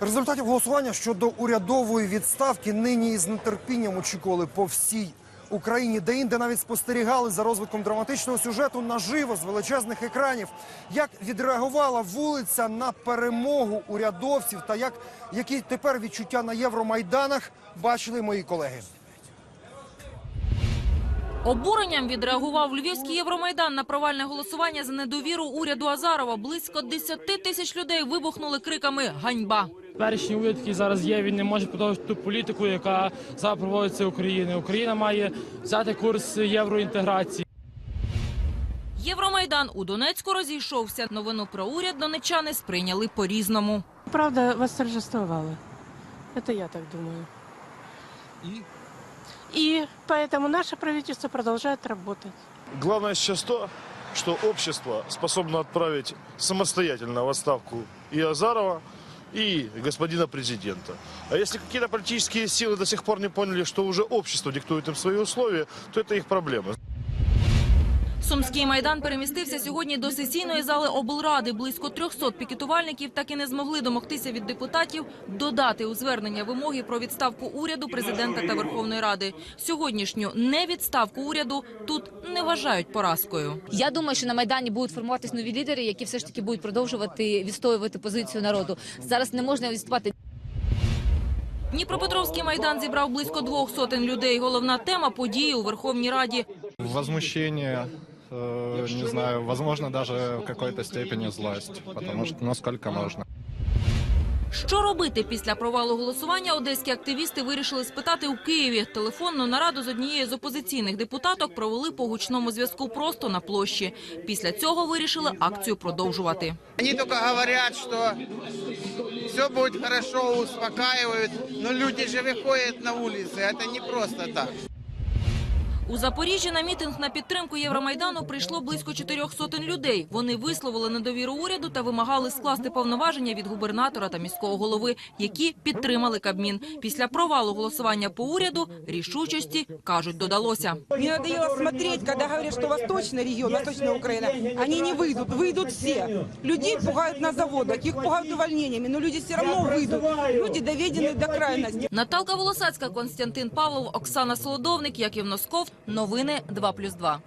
Результатів голосування щодо урядової відставки нині із нетерпінням очікували по всій Україні, де інде навіть спостерігали за розвитком драматичного сюжету наживо з величезних екранів. Як відреагувала вулиця на перемогу урядовців та як які тепер відчуття на Євромайданах бачили мої колеги. Обуренням відреагував Львівський Євромайдан на провальне голосування за недовіру уряду Азарова. Близько 10 тисяч людей вибухнули криками «Ганьба!». Перший уряд, який зараз є, він не може продовжити ту політику, яка зараз проводиться. Україна має взяти курс євроінтеграції. Євромайдан у Донецьку розійшовся. Новину про уряд донечани сприйняли по-різному. Правда восторжествовала. Это я так думаю. И поэтому наше правительство продолжает работать. Главное сейчас то, что общество способно отправить самостоятельно в отставку и Азарова, и господина президента. А если какие-то политические силы до сих пор не поняли, что уже общество диктует им свои условия, то это их проблемы. Сумський майдан перемістився сьогодні до сесійної зали облради. Близько 300 пікетувальників так і не змогли домогтися від депутатів додати у звернення вимоги про відставку уряду, президента та Верховної Ради. Сьогоднішню невідставку уряду тут не вважають поразкою. Я думаю, що на майдані будуть формуватись нові лідери, які все ж таки будуть продовжувати відстоювати позицію народу. Зараз не можна відступати Дніпропетровський майдан зібрав близько двох сотень людей. Головна тема події у Верховній Раді. возмущение, э, не знаю, возможно, даже в какой-то степени злость, потому что насколько можно. Що робити після провалу голосування? Одеські активісти вирішили спитати у Києві. Телефонну нараду з однією з опозиційних депутаток провели по гучному зв'язку просто на площі. Після цього вирішили акцію продовжувати. Они только говорят, что все будет хорошо, успокаивают, но люди же выходят на улицы, это не просто так. У Запоріжжі на мітинг на підтримку Євромайдану прийшло близько чотирьох сотень людей. Вони висловили недовіру уряду та вимагали скласти повноваження від губернатора та міського голови, які підтримали Кабмін. Після провалу голосування по уряду рішучості кажуть додалося. Мне надоело смотреть, когда говорят, что восточный регион, восточная Украина, они не выйдут, выйдут все. Людей пугают на заводах, их пугают увольнениями, но люди все равно выйдут. Люди доведены до крайности. Наталка Волосацька, Константин Павлов, Оксана Солодовник, Яків Носков. Новини 2+,2.